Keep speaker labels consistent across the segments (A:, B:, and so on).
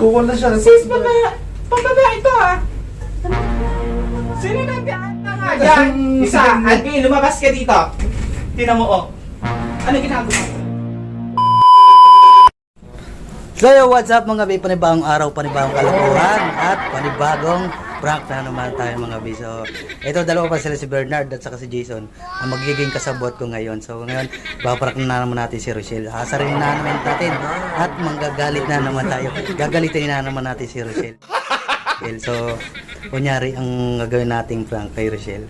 A: Kukul na siya.
B: Sis, pababa. Pababa ito ah. Sino nagdaan na nga dyan? Isa, Alvin, lumabas ka dito. Tingnan mo, oh. Ano ginagawa?
C: So yo, what's up mga bi? Panibagong araw, panibagong kalokohan at panibagong prank na naman tayo mga. So, ito dalawa pa sila si Bernard at saka si Jason ang magiging kasabot ko ngayon. So, ngayon, paprank na naman natin si Rochelle. Hasarin na naman natin at manggagalit na naman tayo. Gagalitin na naman natin si Rochelle. So, kunyari ang gagawin nating prank kay Rochelle,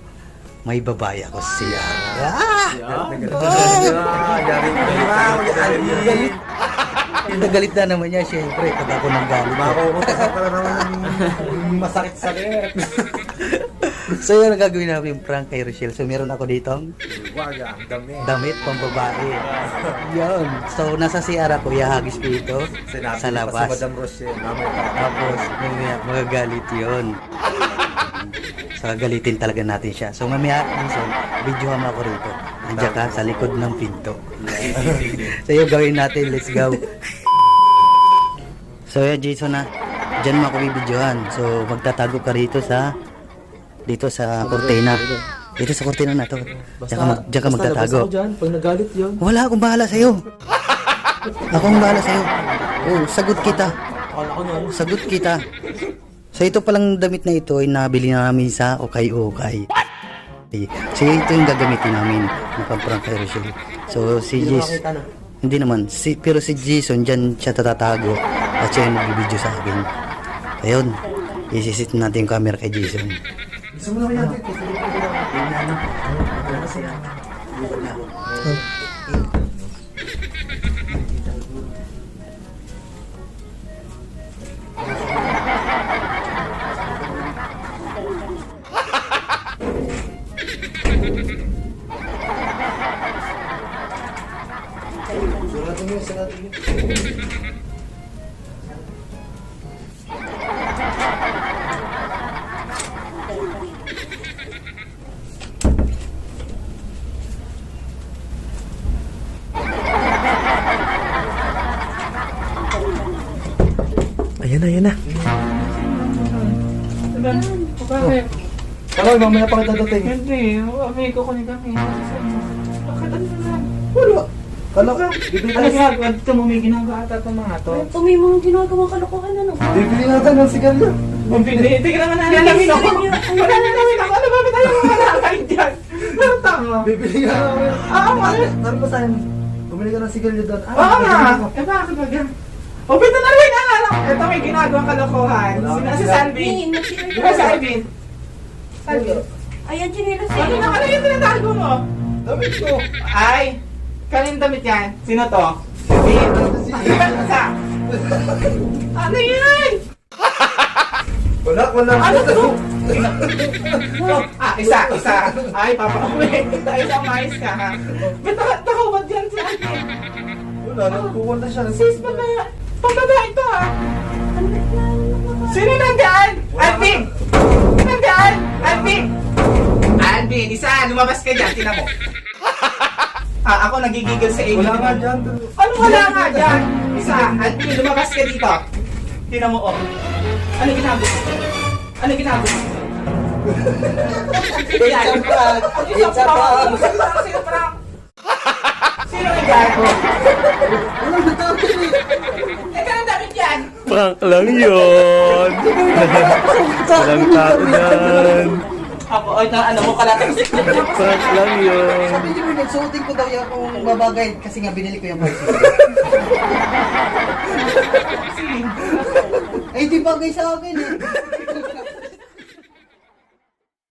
C: may babae ako siya. Ah! Galit. Nagalit na naman niya, syempre, pag ako nanggalit.
A: Makukutas pala naman yung masakit-sakit.
C: So yun ang gagawin namin prank kay Rochelle. So meron ako ditong
A: Wag ah, dami.
C: damit pang babae. Yun. So nasa CR ako, ihagis ko ito
A: Sinabi
C: sa labas.
A: Madam Rochelle, mamay pa.
C: Tapos mamaya magagalit yun. So galitin talaga natin siya. So mamaya, minsan, videohan ako rito. Nandiyan ka sa likod ng pinto. so yun gawin natin. Let's go. So yan Jason na. Diyan mo ako bibidyohan. So magtatago ka rito sa dito sa kortina. Dito sa kortina na to. Diyan ka, mag, diyan ka magtatago.
A: dyan, pag nagalit yun.
C: Wala akong bahala sa'yo. Ako ang bahala sa'yo. Oh, sagot kita. Sagot kita. So ito palang damit na ito ay nabili na namin sa Okay Okay. So ito yung gagamitin namin ng pamprank kay Rochelle. So si Jis, hindi naman, si, pero si Jason dyan siya tatatago at siya yung magbibideo sa akin. Ayun, isisit natin yung camera kay Jason.
A: Gusto mo naman yan. Sarado mo yun, sarado yun. Ayan na, ayan na.
B: Diba?
A: Tara, mamaya pa kita dating.
B: Hindi, amigo ko ni kami. Bakit ano na?
A: Wala. Kala ka, bibili
B: Ano ginagawa? Dito mo may ginagawa ata itong mga to.
D: Ito may mga ginagawang kalokohan ano.
A: Bibili natin ng sigalyo.
B: Ang pindi, tignan naman natin kami ako. Wala na kami ako. Ano ba tayo mga nakain dyan? Ano tama?
A: Bibili nga namin.
B: Oo nga.
A: Tara pa sa'yo. Bumili ka ng sigalyo doon. Ah,
B: Oo nga.
A: bibili ko.
B: Eh bakit ba yan? O, pito na rin ang alam. Ito may ginagawang kalokohan.
A: Wala.
B: Sino si Salvin?
D: Hey, mag-share
B: Di ba si
D: ka.
B: Alvin? Salvin.
D: Ayan, chinelas
B: Ano na ano yung tinatago mo?
A: Damit ko.
B: Ay, kanina damit yan. Sino to? Salvin. Isa. Ano yan?
A: Wala, wala.
B: Ano to? ah, isa, isa. Ay, papauwi. Isa, isa, mais ka ha. Ba't naka- nakawad yan si Alvin?
A: Wala, nagkukul na siya.
B: Sis, pababa. Pababa ito ah. Sino nandyan? Alvin! Sino nandyan? Alvin! Alvin, isa, lumabas ka dyan, tinan mo. Ah, ako nagigigil sa inyo.
A: Wala nga dyan.
B: Ano wala nga dyan? Isa, Alvin, lumabas ka dito. Tinan mo, oh. Ano ginagawa? Ano ginagawa? Yan. It's a prank. Sino prank? Sino nandyan? Teka, ang damit yan.
E: Prank lang yun. Walang tao dyan.
B: Ako, ay, na, ano mo kalating
E: Prank lang yun.
C: Sabi niyo, nagsuotin ko daw yung kung babagay kasi nga binili ko yung bicycle. Ay, di bagay sa akin eh.